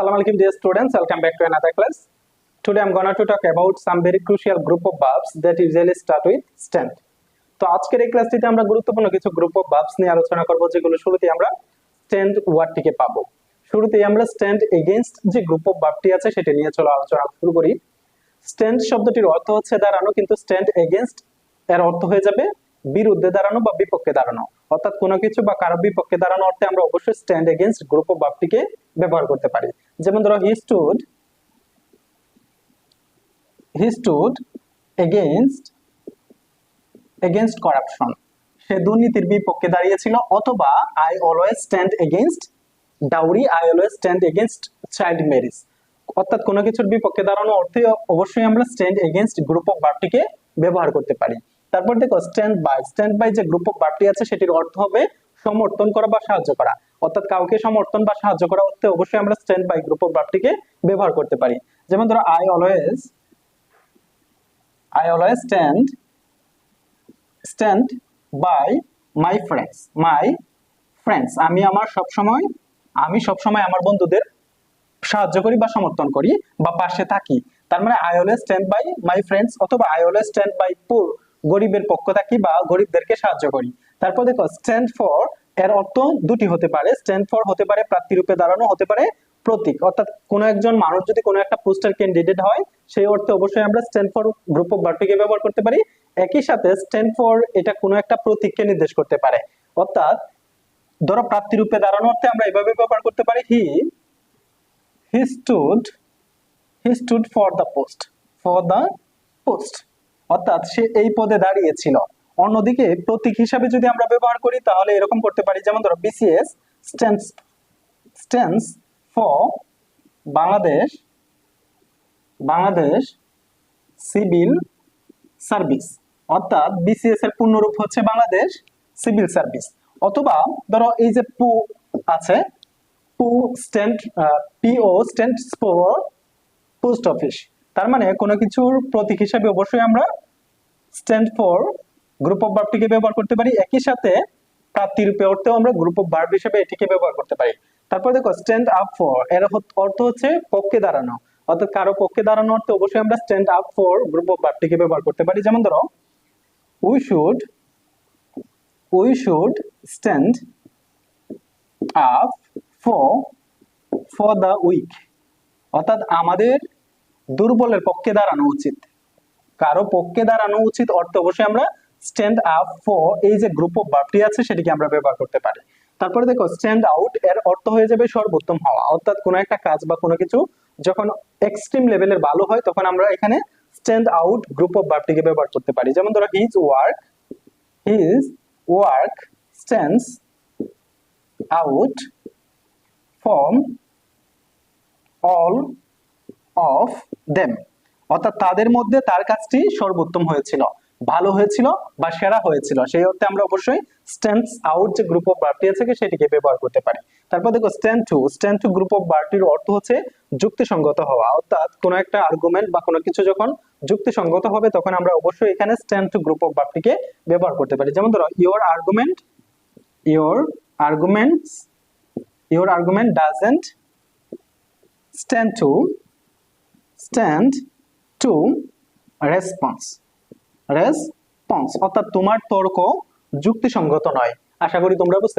Assalamu alaikum dear students, welcome back to another class. Today I'm gonna to talk about some very crucial group of verbs that usually start with stand. তো আজকের এই ক্লাসটিতে আমরা গুরুত্বপূর্ণ কিছু group of verbs নিয়ে আলোচনা করব যেগুলো শুরুতে আমরা স্ট্যান্ড ওয়ার্ডটিকে পাবো। শুরুতেই আমরা স্ট্যান্ড এগেইনস্ট যে গ্রুপ অফ ভার্বটি আছে সেটা নিয়ে চলো আলোচনা শুরু করি। স্ট্যান্ড শব্দটির অর্থ হচ্ছে দাঁড়ানো কিন্তু স্ট্যান্ড এগেইনস্ট এর অর্থ হয়ে যাবে বিরুদ্ধে দাঁড়ানো বা বিপক্ষে দাঁড়ানো। অর্থাৎ কোনো কিছু বা কারও বিপক্ষে দাঁড়ানো অর্থে আমরা অবশ্যই স্ট্যান্ড এগেইনস্ট গ্রুপ অফ ভার্বটিকে ব্যবহার করতে পারি। যেমন ধরো he stood he stood against against corruption সে দুর্নীতির বিপক্ষে দাঁড়িয়েছিল, অথবা I always stand against dowry I always stand against child marriage অর্থাৎ কোনো কিছুর বিপক্ষে দাঁড়ানো অর্থে অবশ্যই আমরা স্ট্যান্ড এগেইনস্ট গ্রুপ অফ ভার্বটিকে ব্যবহার করতে পারি। তারপর দেখো স্ট্যান্ড বাই স্ট্যান্ড বাই যে গ্রুপ অফ ভার্বটি আছে, সেটির অর্থ হবে সমর্থন করা বা সাহায্য করা। অর্থাৎ কাউকে সমর্থন বা সাহায্য করা অর্থে অবশ্যই আমরা স্ট্যান্ড বাই গ্রুপ অফ ভার্বটিকে ব্যবহার করতে পারি। যেমন ধরো I always I always stand stand by my friends my friends আমি আমার সব সময় আমি সব সময় আমার বন্ধুদের সাহায্য করি বা সমর্থন করি বা পাশে থাকি। তার মানে I always stand by my friends অথবা I always stand by poor গরিবের পক্ষ থাকি বা গরিবদেরকে সাহায্য করি। তারপর দেখো স্ট্যান্ড ফর এর অর্থ দুটি হতে পারে স্ট্যান্ড ফর হতে পারে প্রার্থীরূপে দাঁড়ানো হতে পারে, প্রতীক। অর্থাৎ কোনো একজন মানুষ যদি কোনো একটা পোস্টার ক্যান্ডিডেট হয়, সেই অর্থে অবশ্যই আমরা স্ট্যান্ড ফর গ্রুপ অফ ভার্বটিকে ব্যবহার করতে পারি। একই সাথে স্ট্যান্ড ফর এটা কোনো একটা প্রতীককে নির্দেশ করতে পারে। অর্থাৎ ধরো প্রার্থীরূপে দাঁড়ানো অর্থে আমরা এভাবে ব্যবহার করতে পারি he he stood he stood for the post for the post অর্থাৎ সে এই পদে দাঁড়িয়েছিল। অন্যদিকে প্রতীক হিসাবে যদি আমরা ব্যবহার করি, তাহলে এরকম করতে পারি, যেমন ধরো BCS stands for Bangladesh Bangladesh civil service অর্থাৎ বিসিএস এর পূর্ণরূপ হচ্ছে বাংলাদেশ সিভিল সার্ভিস অথবা ধরো এই যে পু আছে, পু stand PO stand for post office তার মানে কোনো কিছুর প্রতীক হিসাবে অবশ্যই আমরা স্ট্যান্ড ফর গ্রুপ অফ ভার্বটিকে ব্যবহার করতে পারি, একই সাথে প্রাপ্তি রূপে অর্থেও আমরা গ্রুপ অফ ভার্ব হিসেবে এটিকে ব্যবহার করতে পারি। তারপর দেখো স্ট্যান্ড আপ ফর এর অর্থ হচ্ছে পক্ষে দাঁড়ানো। অর্থাৎ কারও পক্ষে দাঁড়ানো অর্থে অবশ্যই আমরা stand up for group of ভার্বটিকে ব্যবহার করতে পারি। যেমন ধরো we should we should stand up for for the weak অর্থাৎ আমাদের দুর্বলের পক্ষে দাঁড়ানো উচিত। কারও পক্ষে দাঁড়ানো উচিত অর্থে অবশ্যই আমরা স্ট্যান্ড আপ ফর এই যে গ্রুপ অফ ভার্বটি আছে, সেটিকে আমরা ব্যবহার করতে পারি। তারপরে দেখো স্ট্যান্ড আউট এর অর্থ হয়ে যাবে সর্বোত্তম হওয়া। অর্থাৎ কোনো একটা কাজ বা কোনো কিছু যখন এক্সট্রিম লেভেলের ভালো হয়, তখন আমরা এখানে স্ট্যান্ড আউট গ্রুপ অফ ভার্বটিকে ব্যবহার করতে পারি। যেমন ধরো his work his work stands out from all of them অর্থাৎ তাদের মধ্যে তার কাজটি সর্বোত্তম হয়েছিল। ভালো হয়েছিল বা সেরা হয়েছিল। সেই অর্থে আমরা অবশ্যই স্ট্যান্ডস আউট যে গ্রুপ অফ ভার্বটি আছে সেটিকে ব্যবহার করতে পারি। তারপর দেখো stand to stand to group of ভার্বটির অর্থ হচ্ছে যুক্তিসঙ্গত হওয়া। অর্থাৎ কোনো একটা আর্গুমেন্ট বা কোনো কিছু যখন যুক্তিসঙ্গত হবে, তখন আমরা অবশ্যই এখানে স্ট্যান্ড টু গ্রুপ অফ ভার্বটিকে ব্যবহার করতে পারি। যেমন ধরো your argument your arguments your argument doesn't stand to stand to response. Response অর্থাৎ তোমার তর্ক যুক্তিসঙ্গত নয়। আশা করি তোমরা বুঝতে